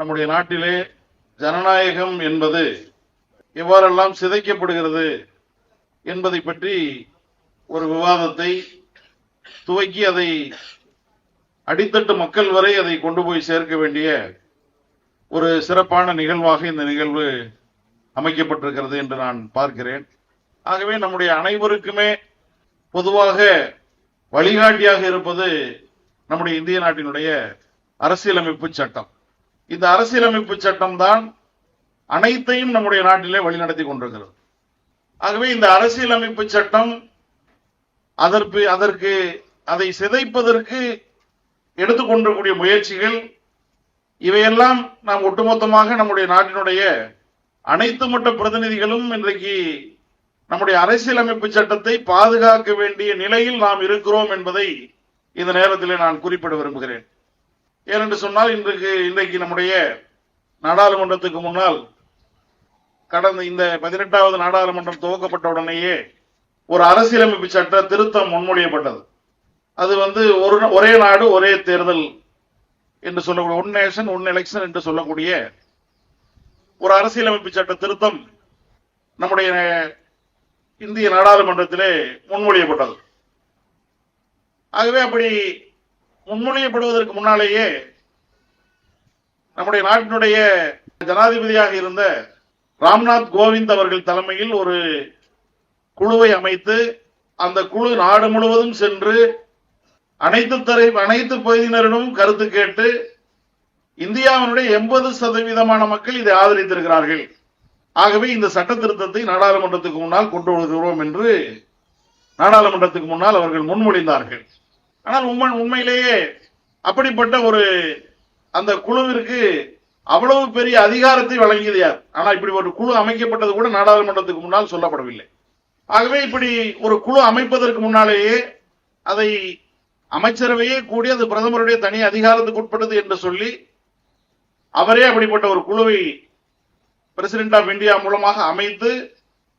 நம்முடைய நாட்டிலே ஜனநாயகம் என்பது எவ்வாறெல்லாம் சிதைக்கப்படுகிறது என்பதை பற்றி ஒரு விவாதத்தை துவக்கி அதை அடித்தட்டு மக்கள் வரை அதை கொண்டு போய் சேர்க்க வேண்டிய ஒரு சிறப்பான நிகழ்வாக இந்த நிகழ்வு அமைக்கப்பட்டிருக்கிறது என்று நான் பார்க்கிறேன். ஆகவே நம்முடைய அனைவருக்குமே பொதுவாக வழிகாட்டியாக இருப்பது நம்முடைய இந்திய நாட்டினுடைய அரசியலமைப்பு சட்டம். இந்த அரசியலமைப்பு சட்டம் தான் அனைத்தையும் நம்முடைய நாட்டிலே வழிநடத்தி கொண்டிருக்கிறது. ஆகவே இந்த அரசியலமைப்பு சட்டம் அதற்கு அதற்கு அதை சிதைப்பதற்கு எடுத்துக்கொண்டிருக்கூடிய முயற்சிகள் இவையெல்லாம் நாம் ஒட்டுமொத்தமாக நம்முடைய நாட்டினுடைய அனைத்து மட்ட பிரதிநிதிகளும் இன்றைக்கு நம்முடைய அரசியலமைப்பு சட்டத்தை பாதுகாக்க வேண்டிய நிலையில் நாம் இருக்கிறோம் என்பதை இந்த நேரத்திலே நான் குறிப்பிட விரும்புகிறேன். ஏனென்று சொன்னால் இன்றைக்கு இன்றைக்கு நம்முடைய நாடாளுமன்றத்துக்கு முன்னால் கடந்த இந்த பதினெட்டாவது நாடாளுமன்றம் துவக்கப்பட்ட உடனேயே ஒரு அரசியலமைப்பு சட்ட திருத்தம் முன்மொழியப்பட்டது. அது வந்து ஒரு ஒரே நாடு ஒரே தேர்தல் என்று சொல்லக்கூடிய ஒன் நேஷன் ஒன் எலெக்ஷன் என்று சொல்லக்கூடிய ஒரு அரசியலமைப்பு சட்ட திருத்தம் நம்முடைய இந்திய நாடாளுமன்றத்திலே முன்மொழியப்பட்டது. ஆகவே அப்படி முன்மொழியப்படுவதற்கு முன்னாலேயே நம்முடைய நாட்டினுடைய ஜனாதிபதியாக இருந்த ராம்நாத் கோவிந்த் அவர்கள் தலைமையில் ஒரு குழுவை அமைத்து அந்த குழு நாடு முழுவதும் சென்று அனைத்து தரை அனைத்து பகுதியினரிடமும் கருத்து கேட்டு இந்தியாவினுடைய எண்பது சதவீதமான மக்கள் இதை ஆதரித்திருக்கிறார்கள். ஆகவே இந்த சட்ட திருத்தத்தை நாடாளுமன்றத்துக்கு முன்னால் கொண்டு வருகிறோம் என்று நாடாளுமன்றத்துக்கு முன்னால் அவர்கள் முன்மொழிந்தார்கள். ஆனால் உண்மை உண்மையிலேயே அப்படிப்பட்ட ஒரு அந்த குழுவிற்கு அவ்வளவு பெரிய அதிகாரத்தை வழங்கியது யார்? ஆனால் இப்படி ஒரு குழு அமைக்கப்பட்டது கூட நாடாளுமன்றத்துக்கு முன்னால் சொல்லப்படவில்லை. ஆகவே இப்படி ஒரு குழு அமைப்பதற்கு முன்னாலேயே அதை அமைச்சரவையே கூடி அது பிரதமருடைய தனி அதிகாரத்துக்கு உட்பட்டது என்று சொல்லி அவரே அப்படிப்பட்ட ஒரு குழுவை பிரசிடென்ட் ஆஃப் இந்தியா மூலமாக அமைத்து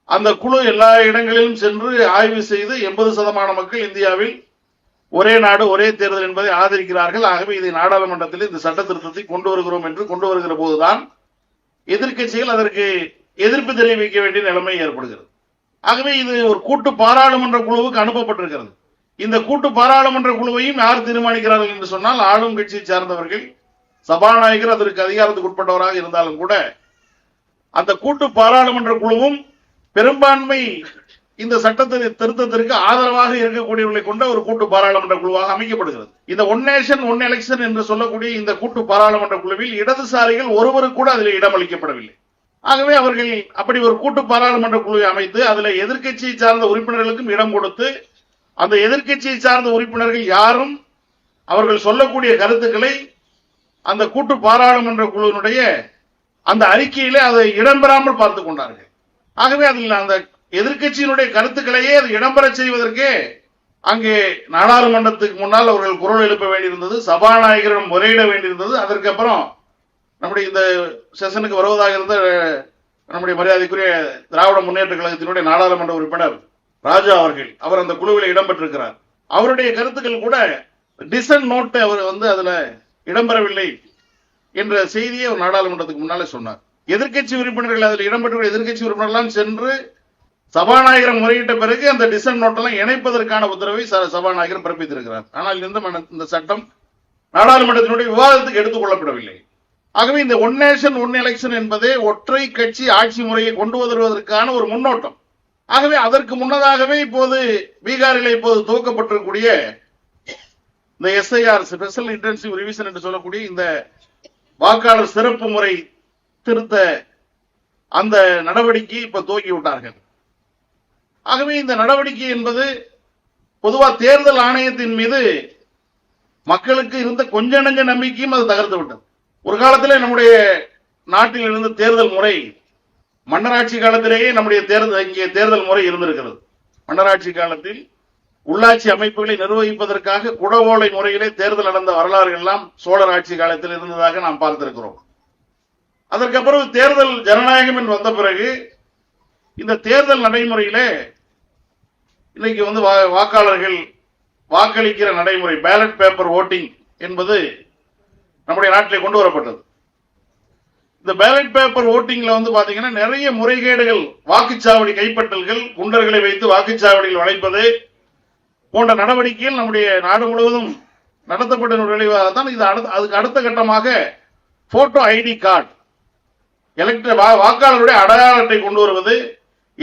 அந்த குழு எல்லா இடங்களிலும் சென்று ஆய்வு செய்து எண்பது சதமான மக்கள் இந்தியாவில் ஒரே நாடு ஒரே தேர்தல் என்பதை ஆதரிக்கிறார்கள். ஆகவே இதை நாடாளுமன்றத்தில் இந்த சட்ட திருத்தத்தை கொண்டு வருகிறோம் என்று கொண்டு வருகிற போதுதான் எதிர்கட்சிகள் அதற்கு எதிர்ப்பு தெரிவிக்க வேண்டிய நிலைமை ஏற்படுகிறது. ஆகவே இது ஒரு கூட்டு பாராளுமன்ற குழுவுக்கு அனுப்பப்பட்டிருக்கிறது. இந்த கூட்டு பாராளுமன்ற குழுவையும் யார் தீர்மானிக்கிறார்கள் என்று சொன்னால் ஆளும் கட்சியை சார்ந்தவர்கள் சபாநாயகர் அதற்கு அதிகாரத்துக்கு உட்பட்டவராக இருந்தாலும் கூட அந்த கூட்டு பாராளுமன்ற குழுவும் பெரும்பான்மை இந்த சட்டத்தை திருத்தத்திற்கு ஆதரவாக இருக்கக்கூடியவர்களை கொண்ட ஒரு கூட்டு பாராளுமன்ற குழுவாக அமைக்கப்படுகிறது. இந்த ஒன் நேஷன் ஒன் எலெக்ஷன் என்று சொல்லக்கூடிய இந்த கூட்டு பாராளுமன்ற குழுவில் இடதுசாரிகள் ஒருவருக்கு கூட அதில் இடமளிக்கப்படவில்லை. ஆகவே அவர்கள் அப்படி ஒரு கூட்டு பாராளுமன்ற குழுவை அமைத்து அதில் எதிர்க்கட்சியை சார்ந்த உறுப்பினர்களுக்கும் இடம் கொடுத்து அந்த எதிர்க்கட்சியை சார்ந்த உறுப்பினர்கள் யாரும் அவர்கள் சொல்லக்கூடிய கருத்துக்களை அந்த கூட்டு பாராளுமன்ற குழுவினுடைய அந்த அறிக்கையிலே அதை இடம்பெறாமல் பார்த்து கொண்டார்கள். ஆகவே அதில் அந்த எதிர்க்கட்சியினுடைய கருத்துக்களையே அது இடம்பெற செய்வதற்கே அங்கே நாடாளுமன்றத்துக்கு முன்னால் அவர்கள் குரல் எழுப்ப வேண்டியிருந்தது சபாநாயகரிடம் முறையிட வேண்டியிருந்தது. அதற்கப்புறம் நம்முடைய இந்த செஷனுக்கு வருவதாக இருந்த நம்முடைய மரியாதைக்குரிய திராவிட முன்னேற்ற கழகத்தினுடைய நாடாளுமன்ற உறுப்பினர் ராஜா அவர்கள் அவர் அந்த குழுவில் இடம்பெற்றிருக்கிறார். அவருடைய கருத்துக்கள் கூட டிசன் நோட்டு அவர் வந்து அதுல இடம்பெறவில்லை என்ற செய்தியை அவர் நாடாளுமன்றத்துக்கு முன்னாலே சொன்னார். எதிர்க்கட்சி உறுப்பினர்கள் அதில் இடம்பெற்ற எதிர்க்கட்சி உறுப்பினர்லாம் சென்று சபாநாயகர் முறையிட்ட பிறகு அந்த டிசன் நோட்டெல்லாம் இணைப்பதற்கான உத்தரவை ச- சபாநாயகர் பிறப்பித்திருக்கிறார். ஆனால் இந்த மன- இந்த சட்டம் நாடாளுமன்றத்தினுடைய விவாதத்துக்கு எடுத்துக் கொள்ளப்படவில்லை ஆகவே இந்த ஒன் நேஷன் ஒன் எலெக்ஷன் என்பதே ஒற்றை கட்சி ஆட்சி முறையை கொண்டு வருவதற்கான ஒரு முன்னோட்டம். ஆகவே அதற்கு முன்னதாகவே இப்போது பீகாரில் இப்போது துவக்கப்பட்டிருக்கக்கூடிய இந்த எஸ்ஐஆர் ஸ்பெஷல் இன்டென்சிவ் ரிவிஷன் என்று சொல்லக்கூடிய இந்த வாக்காளர் சிறப்பு முறை திருத்த அந்த நடவடிக்கை இப்ப துவக்கி விட்டார்கள். ஆகவே இந்த நடவடிக்கை என்பது பொதுவாக தேர்தல் ஆணையத்தின் மீது மக்களுக்கு இருந்த கொஞ்ச நஞ்ச நம்பிக்கையும் அது தகர்த்து விட்டது. ஒரு காலத்திலே நம்முடைய நாட்டில் இருந்த தேர்தல் முறை மன்னராட்சி காலத்திலேயே நம்முடைய தேர்தல் இங்கே தேர்தல் முறை இருந்திருக்கிறது. மன்னராட்சி காலத்தில் உள்ளாட்சி அமைப்புகளை நிர்வகிப்பதற்காக குடவோலை முறையிலே தேர்தல் நடந்த வரலாறுகள் எல்லாம் சோழர் ஆட்சி காலத்தில் இருந்ததாக நாம் பார்த்திருக்கிறோம். அதற்கப்புறம் தேர்தல் ஜனநாயகம் என்று வந்த பிறகு இந்த தேர்தல் நடைமுறையிலே இன்னைக்கு வந்து வா- வாக்காளர்கள் வாக்களிக்கிற நடைமுறை பேலட் பேப்பர் ஓட்டிங் என்பது நம்முடைய நாட்டில் கொண்டு வரப்பட்டது. இந்த பேலட் பேப்பர் ஓட்டிங்ல வந்து பாத்தீங்கன்னா நிறைய முறைகேடுகள் வாக்குச்சாவடி கைப்பற்றல்கள் குண்டர்களை வைத்து வாக்குச்சாவடியில் வளைப்பது போன்ற நடவடிக்கைகள் நம்முடைய நாடு முழுவதும் நடத்தப்பட்ட ஒரு விளைவாக தான் இது அடுத்த அதுக்கு அடுத்த கட்டமாக போட்டோ ஐடி கார்டு எலக்ட்ர வாக்காளருடைய அடையாள அட்டை கொண்டு வருவது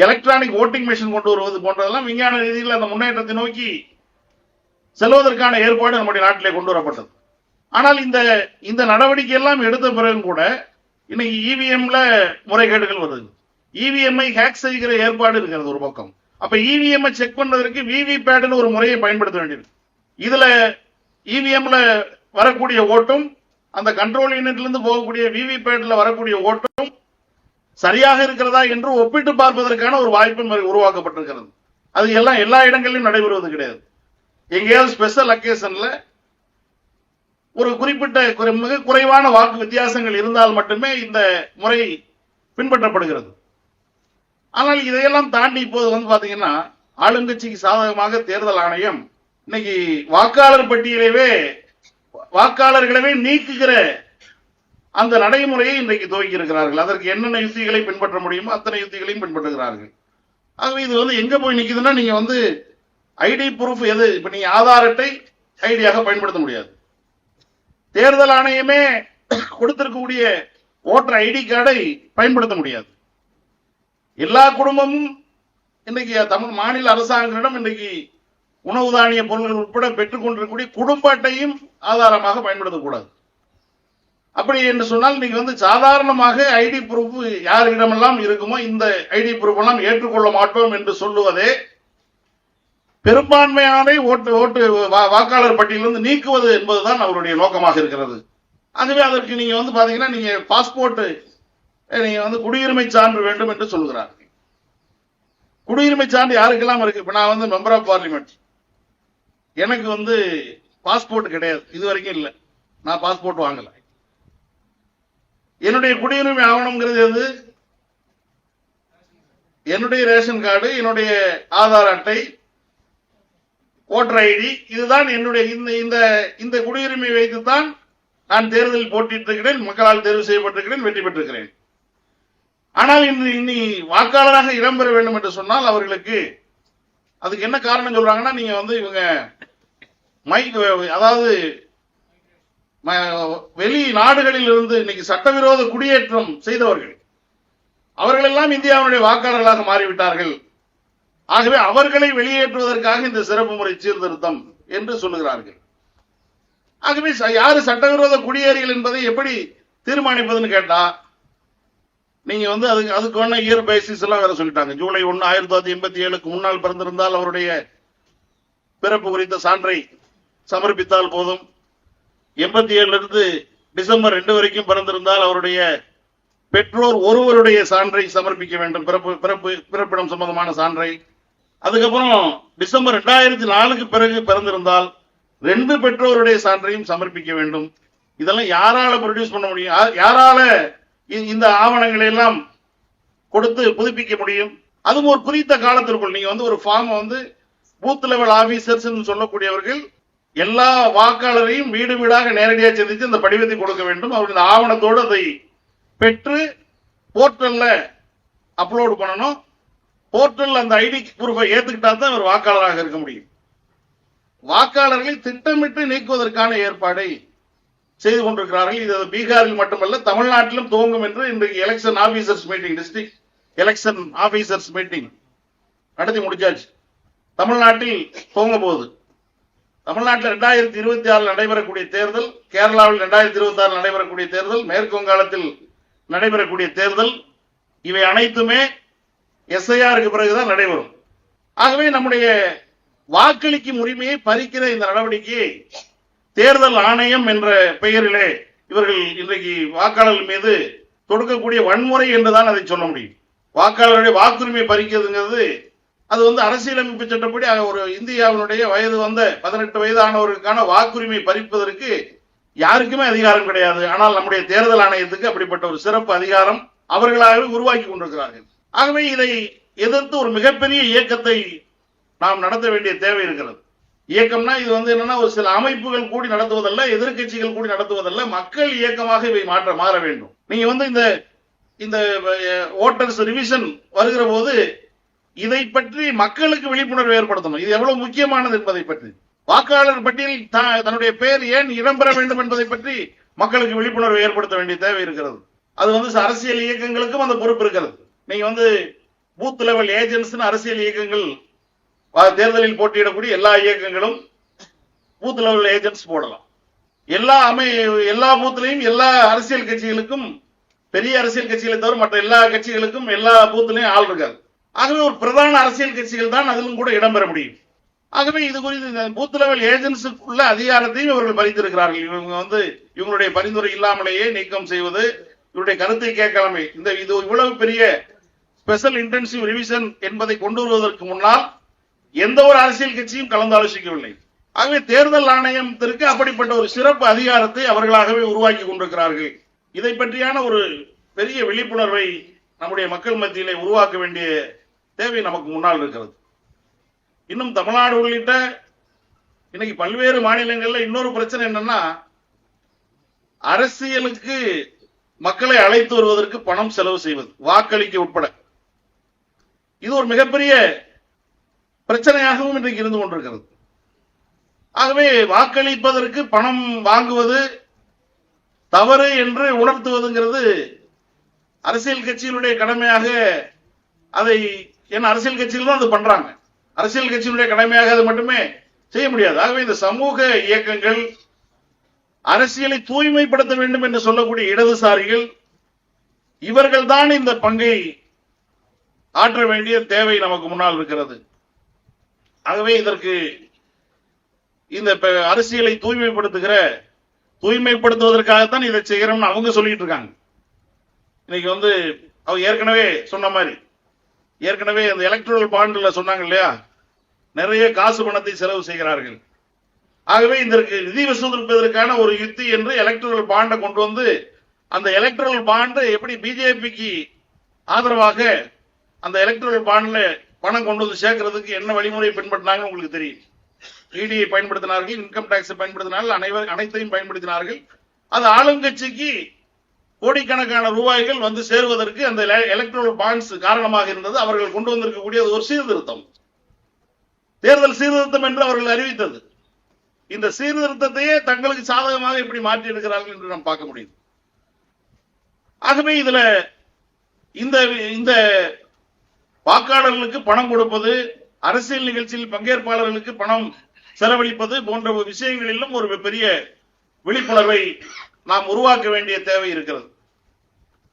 எலக்ட்ரானிக் ஓட்டிங் மிஷின் கொண்டு வருவது போன்றதெல்லாம் விஞ்ஞான ரீதியில் அந்த முன்னேற்றத்தை நோக்கி செல்வதற்கான ஏற்பாடு நம்முடைய நாட்டிலே கொண்டு வரப்பட்டது. ஆனால் இந்த இந்த நடவடிக்கை எல்லாம் எடுத்த பிறகும் கூட இன்னைக்கு இவிஎம்ல முறைகேடுகள் வருது. இவிஎம்ஐ ஹேக் செய்கிற ஏற்பாடு இருக்கிறது ஒரு பக்கம். அப்ப இவிஎம் செக் பண்ணதற்கு விவி பேட்னு ஒரு முறையை பயன்படுத்த வேண்டியது இதுல இவிஎம்ல வரக்கூடிய ஓட்டும் அந்த கண்ட்ரோல் யூனிட்ல இருந்து போகக்கூடிய விவி பேட்ல வரக்கூடிய ஓட்டும் சரியாக இருக்கிறதா என்று ஒப்பிட்டு பார்ப்பதற்கான ஒரு வாய்ப்பு உருவாக்கப்பட்டிருக்கிறது. அது எல்லாம் எல்லா இடங்களிலும் நடைபெறுவது கிடையாது. எங்கேயாவது ஸ்பெஷல் அக்கேஷன்ல ஒரு குறிப்பிட்ட குறை- மிக குறைவான வாக்கு வித்தியாசங்கள் இருந்தால் மட்டுமே இந்த முறை பின்பற்றப்படுகிறது. ஆனால் இதையெல்லாம் தாண்டி இப்போது வந்து பாத்தீங்கன்னா ஆளுங்கட்சிக்கு சாதகமாக தேர்தல் ஆணையம் இன்னைக்கு வாக்காளர் பட்டியலவே வாக்காளர்களவே நீக்குகிற அந்த நடைமுறையை இன்றைக்கு துவக்கி இருக்கிறார்கள் அதற்கு என்னென்ன யுத்திகளை பின்பற்ற முடியுமோ அத்தனை யுத்திகளையும் பின்பற்றுகிறார்கள். ஆகவே இது வந்து எங்க போய் நிக்குதுன்னா நீங்க வந்து ஐடி ப்ரூஃப் எது? இப்ப நீங்க ஆதார் அட்டை ஐடியாக பயன்படுத்த முடியாது. தேர்தல் ஆணையமே கொடுத்திருக்கக்கூடிய ஓட்டர் ஐடி கார்டை பயன்படுத்த முடியாது. எல்லா குடும்பமும் இன்னைக்கு தமிழ் மாநில அரசாங்கத்திடம் இன்னைக்கு உணவு தானிய பொருட்கள் உட்பட பெற்றுக் கொண்டிருக்கக்கூடிய குடும்ப அட்டையும் ஆதாரமாக பயன்படுத்தக்கூடாது. அப்படி என்று சொன்னால் நீங்கள் வந்து சாதாரணமாக ஐடி ப்ரூஃப் யாரிடமெல்லாம் இருக்குமோ இந்த ஐடி ப்ரூஃப் எல்லாம் ஏற்றுக்கொள்ள மாட்டோம் என்று சொல்லுவதே பெரும்பான்மையான ஓட்டு ஓட்டு வா- வாக்காளர் பட்டியலிருந்து நீக்குவது என்பதுதான் அவருடைய நோக்கமாக இருக்கிறது. அதுவே அதற்கு நீங்க வந்து பாத்தீங்கன்னா நீங்க பாஸ்போர்ட் நீங்க வந்து குடியுரிமை சான்று வேண்டும் என்று சொல்லுகிறார். குடியுரிமை சான்று யாருக்கெல்லாம் இருக்கு? இப்ப நான் வந்து மெம்பர் ஆஃப் பார்லிமெண்ட் எனக்கு வந்து பாஸ்போர்ட் கிடையாது. இது வரைக்கும் இல்லை. நான் பாஸ்போர்ட் வாங்கலை. என்னுடைய குடியுரிமை ஆவணம்ங்கிறது எது? என்னுடைய ரேஷன் கார்டு என்னுடைய ஆதார் அட்டை ஓட்டர் ஐடி இதுதான் என்னுடைய இந்த இந்த இந்த குடியுரிமை வைத்துத்தான் நான் தேர்தலில் போட்டியிட்டிருக்கிறேன் மக்களால் தேர்வு செய்யப்பட்டிருக்கிறேன் வெற்றி பெற்றிருக்கிறேன். ஆனால் இன்று இன்னி வாக்காளராக இடம்பெற வேண்டும் என்று சொன்னால் அவர்களுக்கு அதுக்கு என்ன காரணம் சொல்றாங்கன்னா நீங்க வந்து இவங்க மைக் அதாவது வெளி நாடுகளில் இருந்து இன்னைக்கு சட்டவிரோத குடியேற்றம் செய்தவர்கள். அவர்களெல்லாம் இந்தியாவுடைய வாக்காளர்களாக மாறிவிட்டார்கள். ஆகவே அவர்களை வெளியேற்றுவதற்காக இந்த சிறப்பு முறை சீர்திருத்தம் என்று சொல்லுகிறார்கள். ஆகவே ச- யாரு சட்டவிரோத குடியேறிகள் என்பதை எப்படி தீர்மானிப்பதுன்னு கேட்டா நீங்க வந்து அதுக்கு அதுக்கு இயர் பேசிஸ் எல்லாம் வேற சொல்லிட்டாங்க. ஜூலை ஒன்னு ஆயிரத்தி தொள்ளாயிரத்தி எண்பத்தி ஏழுக்கு முன்னால் பிறந்திருந்தால் அவருடைய பிறப்பு குறித்த சான்றை சமர்ப்பித்தால் போதும். எண்பத்தி ஏழுல இருந்து டிசம்பர் ரெண்டு வரைக்கும் பிறந்திருந்தால் அவருடைய பெற்றோர் ஒருவருடைய சான்றை சமர்ப்பிக்க வேண்டும். பிறப்பு பிறப்பு பிறப்பிடம் சம்பந்தமான சான்றை. அதுக்கப்புறம் டிசம்பர் ரெண்டாயிரத்தி நாலுக்கு பிறகு பிறந்திருந்தால் ரெண்டு பெற்றோருடைய சான்றையும் சமர்ப்பிக்க வேண்டும். இதெல்லாம் யாரால ப்ரொடியூஸ் பண்ண முடியும்? யாரால இ- இந்த ஆவணங்களை எல்லாம் கொடுத்து புதுப்பிக்க முடியும்? அதுவும் ஒரு குறித்த காலத்திற்குள். நீங்க வந்து ஒரு ஃபார்ம் வந்து பூத் லெவல் ஆபீசர்ஸ் சொல்லக்கூடியவர்கள் எல்லா வாக்காளரையும் வீடு வீடாக நேரடியாக சந்தித்து இந்த படிவத்தை கொடுக்க வேண்டும். அவருடைய ஆவணத்தோடு அதை பெற்று போர்ட்டலில் அப்லோடு பண்ணணும். போர்ட்டல் அந்த ஐடி ப்ரூஃபை ஏற்றுக்கிட்டா தான் அவர் வாக்காளராக இருக்க முடியும். வாக்காளர்களை திட்டமிட்டு நீக்குவதற்கான ஏற்பாடை செய்து கொண்டிருக்கிறார்கள். இது பீகாரில் மட்டுமல்ல தமிழ்நாட்டிலும் துவங்கும் என்று இன்றைக்கு election officers meeting district election officers meeting நடத்தி முடிச்சாச்சு. தமிழ்நாட்டில் துவங்க போகுது. தமிழ்நாட்டில் ரெண்டாயிரத்தி இருபத்தி ஆறில் நடைபெறக்கூடிய தேர்தல் கேரளாவில் ரெண்டாயிரத்தி இருபத்தி ஆறில் நடைபெறக்கூடிய தேர்தல் மேற்கு வங்காளத்தில் நடைபெறக்கூடிய தேர்தல் இவை அனைத்துமே எஸ்ஐஆருக்கு பிறகுதான் நடைபெறும். ஆகவே நம்முடைய வாக்களிக்கும் உரிமையை பறிக்கிற இந்த நடவடிக்கையை தேர்தல் ஆணையம் என்ற பெயரிலே இவர்கள் இன்றைக்கு வாக்காளர்கள் மீது தொடுக்கக்கூடிய வன்முறை என்றுதான் அதை சொல்ல முடியும். வாக்காளருடைய வாக்குரிமை பறிக்கிறதுங்கிறது அது வந்து அரசியலமைப்பு சட்டப்படி ஒரு இந்தியாவினுடைய வயது வந்த பதினெட்டு வயதானவருக்கான வாக்குரிமை பறிப்பதற்கு யாருக்குமே அதிகாரம் கிடையாது. ஆனால் நம்முடைய தேர்தல் ஆணையத்துக்கு அப்படிப்பட்ட ஒரு சிறப்பு அதிகாரம் அவர்களாகவே உருவாக்கி கொண்டிருக்கிறார்கள். ஆகவே இதை எதிர்த்து ஒரு மிகப்பெரிய இயக்கத்தை நாம் நடத்த வேண்டிய தேவை இருக்கிறது. இயக்கம்னா இது வந்து என்னன்னா ஒரு சில அமைப்புகள் கூடி நடத்துவதல்ல எதிர்க்கட்சிகள் கூடி நடத்துவதல்ல மக்கள் இயக்கமாக இவை மாற்ற மாற வேண்டும். நீங்க வந்து இந்த இந்த ஓட்டர்ஸ் ரிவிஷன் வருகிற போது இதை பற்றி மக்களுக்கு விழிப்புணர்வு ஏற்படுத்தணும். இது எவ்வளவு முக்கியமானது என்பதை பற்றி. வாக்காளர் பட்டியலில் த- தன்னுடைய பெயர் ஏன் இடம்பெற வேண்டும் என்பதை பற்றி மக்களுக்கு விழிப்புணர்வு ஏற்படுத்த வேண்டிய தேவை இருக்கிறது. அது வந்து அரசியல் இயக்கங்களுக்கும் அந்த பொறுப்பு இருக்கிறது. நீங்க வந்து பூத் லெவல் ஏஜென்ட்ஸ் அரசியல் இயக்கங்கள் தேர்தலில் போட்டியிடக்கூடிய எல்லா இயக்கங்களும் பூத் லெவல் ஏஜென்ட்ஸ் போடலாம். எல்லா அமை எல்லா பூத்திலையும் எல்லா அரசியல் கட்சிகளுக்கும் பெரிய அரசியல் கட்சிகளை தவிர மற்ற எல்லா கட்சிகளுக்கும் எல்லா பூத்திலையும் ஆள் இருக்காது. ஆகவே ஒரு பிரதான அரசியல் கட்சிகள் தான் அதிலும் கூட இடம்பெற முடியும். ஆகவே இது குறித்து இந்த பூத் லெவல் ஏஜென்ட்ஸுக்குள்ள அதிகாரத்தையும் இவர்கள் பறித்திருக்கிறார்கள். இவங்க வந்து இவங்களுடைய பரிந்துரை இல்லாமலேயே நீக்கம் செய்வது இவருடைய கருத்தை கேட்கலாமே. இந்த இது இவ்வளவு பெரிய ஸ்பெஷல் இன்டென்சிவ் ரிவிஷன் என்பதை கொண்டு வருவதற்கு முன்னால் எந்த ஒரு அரசியல் கட்சியும் கலந்து ஆலோசிக்கவில்லை ஆகவே தேர்தல் ஆணையத்திற்கு அப்படிப்பட்ட ஒரு சிறப்பு அதிகாரத்தை அவர்களாகவே உருவாக்கி கொண்டிருக்கிறார்கள். இதை பற்றியான ஒரு பெரிய விழிப்புணர்வை நம்முடைய மக்கள் மத்தியிலே உருவாக்க வேண்டிய தேவை நமக்கு முன்னால் இருக்கிறது. இன்னும் தமிழ்நாடு உள்ளிட்ட இன்னைக்கு பல்வேறு மாநிலங்கள்ல இன்னொரு பிரச்சனை என்னன்னா அரசியலுக்கு மக்களை அழைத்து வருவதற்கு பணம் செலவு செய்வது வாக்களிக்க உட்பட. இது ஒரு மிகப்பெரிய பிரச்சனையாகவும் இன்றைக்கு இருந்து கொண்டிருக்கிறது. ஆகவே வாக்களிப்பதற்கு பணம் வாங்குவது தவறு என்று உணர்த்துவதுங்கிறது அரசியல் கட்சியினுடைய கடமையாக அதை ஏன்னா அரசியல் கட்சியில் தான் அது பண்றாங்க. அரசியல் கட்சியினுடைய கடமையாக அது மட்டுமே செய்ய முடியாது. ஆகவே இந்த சமூக இயக்கங்கள் அரசியலை தூய்மைப்படுத்த வேண்டும் என்று சொல்லக்கூடிய இடதுசாரிகள் இவர்கள் தான் இந்த பங்கை ஆற்ற வேண்டிய தேவை நமக்கு முன்னால் இருக்கிறது. ஆகவே இதற்கு இந்த அரசியலை தூய்மைப்படுத்துகிற தூய்மைப்படுத்துவதற்காகத்தான் இதை செய்கிறோம்னு அவங்க சொல்லிட்டு இருக்காங்க. இன்னைக்கு வந்து அவ ஏற்கனவே சொன்ன மாதிரி ஏற்கனவே அந்த எலக்ட்ரல் பாண்டில் சொன்னாங்க இல்லையா? நிறைய காசு பணத்தை செலவு செய்கிறார்கள். ஆகவே இதற்கு நிதி வசூலிப்பதற்கான ஒரு யுக்தி என்று எலக்ட்ரல் பாண்டை கொண்டு வந்து அந்த எலக்ட்ரல் பாண்டு எப்படி பிஜேபிக்கு ஆதரவாக அந்த எலக்ட்ரல் பாண்டில் பணம் கொண்டு வந்து சேர்க்கறதுக்கு என்ன வழிமுறை பின்பற்றினாங்கன்னு உங்களுக்கு தெரியும். இடியை பயன்படுத்தினார்கள் இன்கம் டாக்ஸ் பயன்படுத்தினார்கள் அனைவர் அனைத்தையும் பயன்படுத்தினார்கள். அது ஆளுங்கட்சிக்கு கோடிக்கணக்கான ரூபாய்கள் வந்து சேருவதற்கு அந்த எலக்ட்ரல் பாண்ட்ஸ் காரணமாக இருந்தது. அவர்கள் கொண்டு வந்திருக்கக்கூடிய ஒரு சீர்திருத்தம். தேர்தல் சீர்திருத்தம் என்று அவர்கள் அறிவித்தது. இந்த சீர்திருத்தத்தையே தங்களுக்கு சாதகமாக எப்படி மாற்றி இருக்கிறார்கள் என்று நாம் பார்க்க முடியும். ஆகவே இதுல இந்த இந்த வாக்காளர்களுக்கு பணம் கொடுப்பது அரசியல் நிகழ்ச்சியில் பங்கேற்பாளர்களுக்கு பணம் செலவழிப்பது போன்ற விஷயங்களிலும் ஒரு பெரிய விழிப்புணர்வை நாம் உருவாக்க வேண்டிய தேவை இருக்கிறது.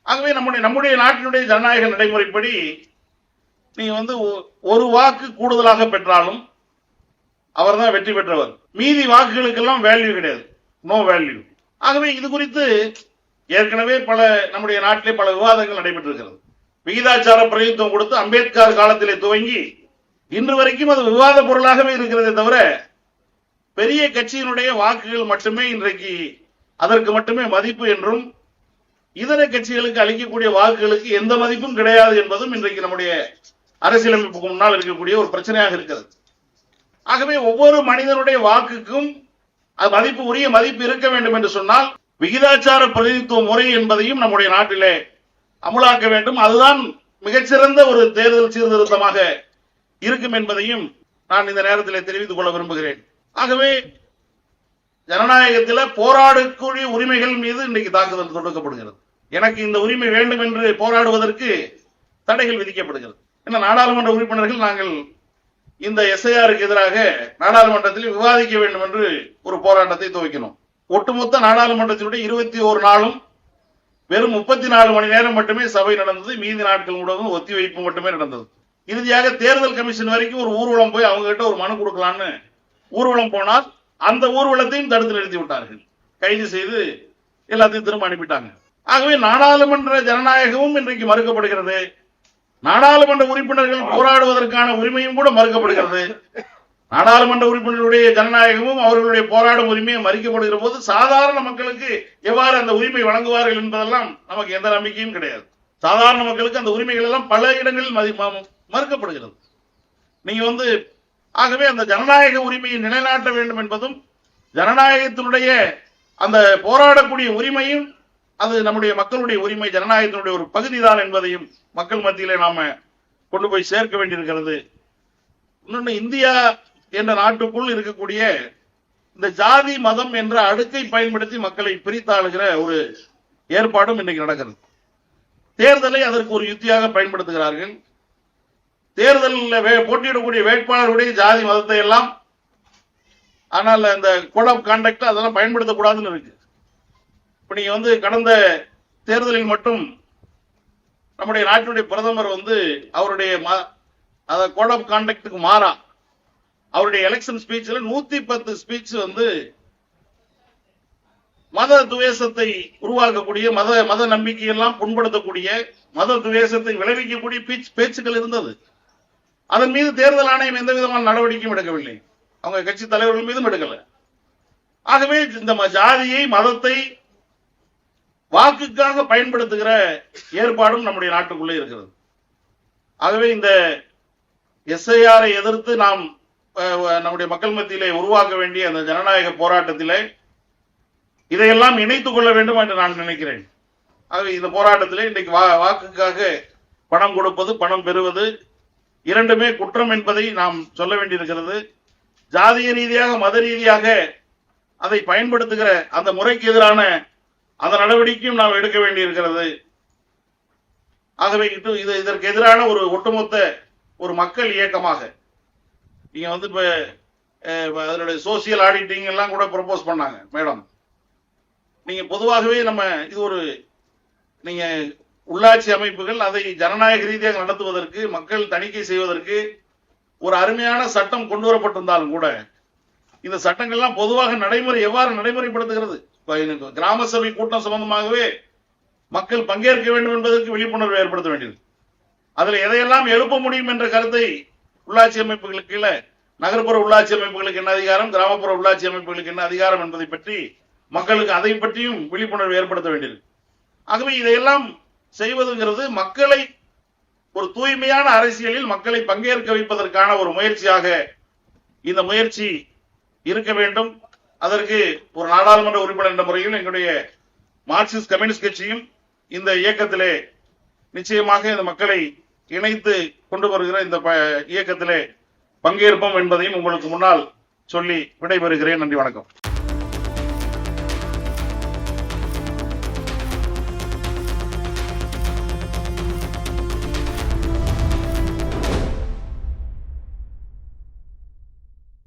ஆகவே நம்முடைய நம்முடைய நாட்டினுடைய ஜனநாயக நடைமுறைப்படி நீங்க வந்து ஒ- ஒரு வாக்கு கூடுதலாக பெற்றாலும் அவர் தான் வெற்றி பெற்றவர். மீதி வாக்குகளுக்கெல்லாம் வேல்யூ கிடையாது. நோ வேல்யூ ஆகவே இது குறித்து ஏற்கனவே பல நம்முடைய நாட்டிலே பல விவாதங்கள் நடைபெற்றிருக்கிறது. விகிதாச்சார பிரதித்துவம் கொடுத்து அம்பேத்கர் காலத்திலே துவங்கி இன்று வரைக்கும் அது விவாத பொருளாகவே இருக்கிறதே தவிர பெரிய கட்சியினுடைய வாக்குகள் மட்டுமே இன்றைக்கு அதற்கு மட்டுமே மதிப்பு என்றும் இதர கட்சிகளுக்கு அளிக்கக்கூடிய வாக்குகளுக்கு எந்த மதிப்பும் கிடையாது என்பதும் இன்றைக்கு நம்முடைய அரசியலமைப்புக்கு முன்னால் இருக்கக்கூடிய ஒரு பிரச்சனையாக இருக்கிறது. ஆகவே ஒவ்வொரு மனிதனுடைய வாக்குக்கும் அது மதிப்பு உரிய மதிப்பு இருக்க வேண்டும் என்று சொன்னால் விகிதாச்சார பிரதிநிதித்துவ முறை என்பதையும் நம்முடைய நாட்டிலே அமுலாக்க வேண்டும். அதுதான் மிகச்சிறந்த ஒரு தேர்தல் சீர்திருத்தமாக இருக்கும் என்பதையும் நான் இந்த நேரத்தில் தெரிவித்துக் கொள்ள விரும்புகிறேன். ஆகவே ஜனநாயகத்தில் போராடக்கூடிய உரிமைகள் மீது இன்றைக்கு தாக்குதல் தொடுக்கப்படுகிறது. எனக்கு இந்த உரிமை வேண்டும் என்று போராடுவதற்கு தடைகள் விதிக்கப்படுகிறது. என்ன நாடாளுமன்ற உறுப்பினர்கள் நாங்கள் இந்த எஸ்ஐஆருக்கு எதிராக நாடாளுமன்றத்தில் விவாதிக்க வேண்டும் என்று ஒரு போராட்டத்தை துவக்கினோம். ஒட்டுமொத்த நாடாளுமன்றத்தினுடைய இருபத்தி ஒரு நாளும் வெறும் முப்பத்தி நாலு மணி நேரம் மட்டுமே சபை நடந்தது. மீதி நாட்கள் முழுவதும் ஒத்திவைப்பு மட்டுமே நடந்தது. இறுதியாக தேர்தல் கமிஷன் வரைக்கும் ஒரு ஊர்வலம் போய் அவங்க கிட்ட ஒரு மனு கொடுக்கலான்னு ஊர்வலம் போனால் அந்த ஊர்வலத்தையும் தடுத்து நிறுத்தி விட்டார்கள். கைது செய்து எல்லாத்தையும் திரும்ப அனுப்பிட்டாங்க. ஆகவே நாடாளுமன்ற ஜனநாயகமும் இன்றைக்கு மறுக்கப்படுகிறது. நாடாளுமன்ற உறுப்பினர்கள் போராடுவதற்கான உரிமையும் கூட மறுக்கப்படுகிறது. நாடாளுமன்ற உறுப்பினர்களுடைய ஜனநாயகமும் அவர்களுடைய போராடும் உரிமையும் மறுக்கப்படுகிற போது சாதாரண மக்களுக்கு எவ்வாறு அந்த உரிமை வழங்குவார்கள் என்பதெல்லாம் நமக்கு எந்த நம்பிக்கையும் கிடையாது. சாதாரண மக்களுக்கு அந்த உரிமைகள் எல்லாம் பல இடங்களில் மறுக்கப்படுகிறது. நீங்க வந்து ஆகவே அந்த ஜனநாயக உரிமையை நிலைநாட்ட வேண்டும் என்பதும் ஜனநாயகத்தினுடைய அந்த போராடக்கூடிய உரிமையும் அது நம்முடைய மக்களுடைய உரிமை ஜனநாயகத்தினுடைய ஒரு பகுதிதான் என்பதையும் மக்கள் மத்தியிலே நாம கொண்டு போய் சேர்க்க வேண்டியிருக்கிறது. இன்னொன்று இந்தியா என்ற நாட்டுக்குள் இருக்கக்கூடிய இந்த ஜாதி மதம் என்ற அடுக்கை பயன்படுத்தி மக்களை பிரித்தாளுகிற ஒரு ஏற்பாடும் இன்னைக்கு நடக்கிறது. தேர்தலை அதற்கு ஒரு யுத்தியாக பயன்படுத்துகிறார்கள். தேர்தலில் போட்டியிடக்கூடிய வேட்பாளருடைய ஜாதி மதத்தை எல்லாம் ஆனால் இந்த கோட் ஆஃப் கான்டக்ட் அதெல்லாம் பயன்படுத்தக்கூடாதுன்னு இருக்கு. இப்ப நீங்க வந்து கடந்த தேர்தலில் மட்டும் நம்முடைய நாட்டினுடைய பிரதமர் வந்து அவருடைய ம- கோட் ஆஃப் கான்டக்டுக்கு மாறா. அவருடைய எலெக்ஷன் ஸ்பீச்ல நூத்தி பத்து ஸ்பீச் வந்து மத துவேஷத்தை உருவாக்கக்கூடிய மத மத நம்பிக்கையெல்லாம் புண்படுத்தக்கூடிய மத துவேஷத்தை விளைவிக்கக்கூடிய பீச் பேச்சுக்கள் இருந்தது. அதன் மீது தேர்தல் ஆணையம் எந்த விதமான நடவடிக்கையும் எடுக்கவில்லை. அவங்க கட்சி தலைவர்கள் மீதும் எடுக்கல. ஆகவே இந்த ம- ஜாதியை மதத்தை வாக்குக்காக பயன்படுத்துகிற ஏற்பாடும் நம்முடைய நாட்டுக்குள்ளே இருக்கிறது. ஆகவே இந்த எஸ்ஐஆரை எதிர்த்து நாம் நம்முடைய மக்கள் மத்தியிலே உருவாக்க வேண்டிய அந்த ஜனநாயக போராட்டத்திலே இதையெல்லாம் இணைத்துக் கொள்ள வேண்டும் என்று நான் நினைக்கிறேன். ஆகவே இந்த போராட்டத்திலே இன்றைக்கு வா- வாக்குக்காக பணம் கொடுப்பது பணம் பெறுவது இரண்டுமே குற்றம் என்பதை நாம் சொல்ல வேண்டியிருக்கிறது. ஜாதிய ரீதியாக மத ரீதியாக அதை பயன்படுத்துகிற அந்த முறைக்கு எதிரான அந்த நடவடிக்கையும் நாம் எடுக்க வேண்டியிருக்கிறது. ஆகவே இது இது- இதற்கு எதிரான ஒரு ஒட்டுமொத்த ஒரு மக்கள் இயக்கமாக. நீங்க வந்து இப்ப அதனுடைய சோசியல் ஆடிட்டிங் எல்லாம் கூட ப்ரப்போஸ் பண்ணாங்க மேடம் நீங்க பொதுவாகவே நம்ம இது ஒரு நீங்க உள்ளாட்சி அமைப்புகள் அதை ஜனநாயக ரீதியாக நடத்துவதற்கு மக்கள் தணிக்கை செய்வதற்கு ஒரு அருமையான சட்டம் கொண்டு வரப்பட்டிருந்தாலும் கூட இந்த சட்டங்கள்லாம் பொதுவாக நடைமுறை எவ்வாறு நடைமுறைப்படுத்துகிறது? கிராம சபை கூட்டம் சம்பந்தமாகவே மக்கள் பங்கேற்க வேண்டும் என்பதற்கு விழிப்புணர்வு ஏற்படுத்த வேண்டியது. அதுல எதையெல்லாம் எழுப்ப முடியும் என்ற கருத்தை உள்ளாட்சி அமைப்புகளுக்கு கீழே நகர்ப்புற உள்ளாட்சி அமைப்புகளுக்கு என்ன அதிகாரம் கிராமப்புற உள்ளாட்சி அமைப்புகளுக்கு என்ன அதிகாரம் என்பதை பற்றி மக்களுக்கு அதை பற்றியும் விழிப்புணர்வு ஏற்படுத்த வேண்டியது. ஆகவே இதையெல்லாம் செய்வதுங்கிறது மக்களை ஒரு தூய்மையான அரசியலில் மக்களை பங்கேற்க வைப்பதற்கான ஒரு முயற்சியாக இந்த முயற்சி இருக்க வேண்டும். அதற்கு ஒரு நாடாளுமன்ற உறுப்பினர் என்ற முறையில் எங்களுடைய மார்க்சிஸ்ட் கம்யூனிஸ்ட் கட்சியும் இந்த இயக்கத்திலே நிச்சயமாக இந்த மக்களை இணைத்து கொண்டு வருகிற இந்த ப- இயக்கத்திலே பங்கேற்போம் என்பதையும் உங்களுக்கு முன்னால் சொல்லி விடைபெறுகிறேன். நன்றி வணக்கம்.